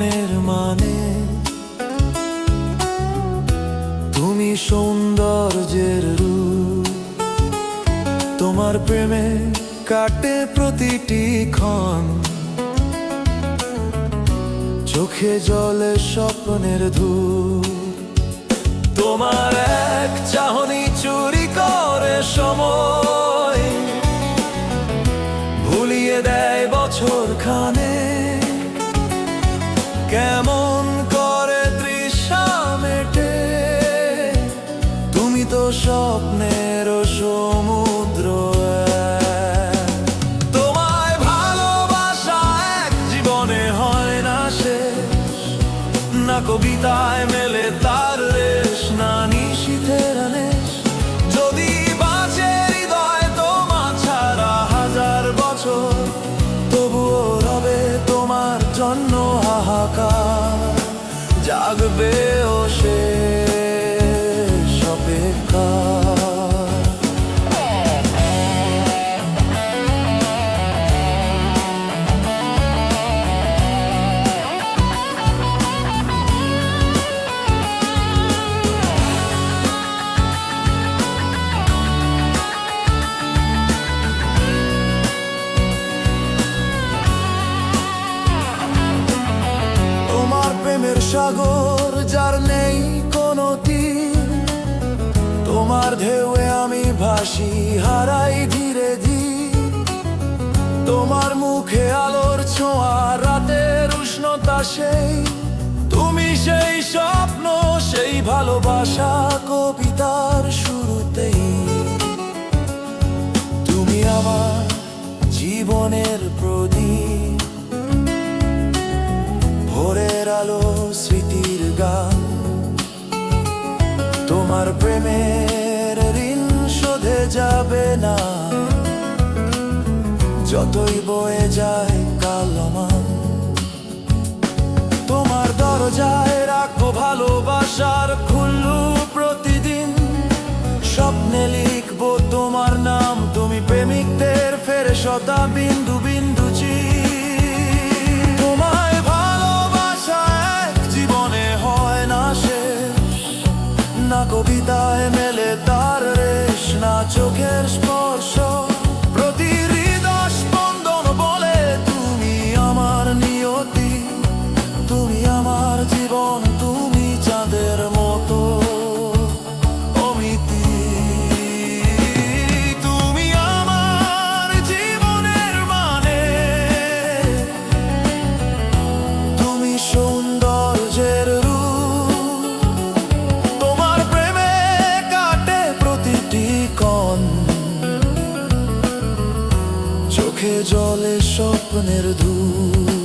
মনের মানে। তুমি সৌন্দর্যের রূপ। তোমার প্রেমে কাটে প্রতিটি ক্ষণ। চোখে জলে স্বপ্নের ধূপ। তোমার এক চাহনি চুরি করে সময়। ভুলিয়ে দেয় বছর খানে স্বপ্নের সমুদ্র তোমায় ভালোবাসা এক জীবনে হয় না শেষ। না কবিতায় মেলে তার রেশ, না নিশীথের নেশ যদি বাঁচে হৃদয় তোমা ছাড়া হাজার বছর, তবুও রবে তোমার জন্য হাহাকার। জাগবে সাগর তোমার ঢেউয়ে আমি ভাসি, হারাই ধীরে ধীরে। তোমার মুখে আলোর ছোঁয়া, রাতের উষ্ণতা সেই। তুমি সেই স্বপ্ন, সেই ভালোবাসা কবিতার শুরুতেই। তুমি আমার জীবনের প্রদীপ। ভোরের আলো, স্মৃতির গান। তোমার প্রেমের যাবে না। যতই বয়ে যায় কালমান তোমার দরজায় রাখো ভালোবাসার খুললু প্রতিদিন। স্বপ্নে লিখব তোমার নাম, তুমি প্রেমিকদের ফেরে শতা বিন্দু চোখে জলে স্বপ্নের ধূপ।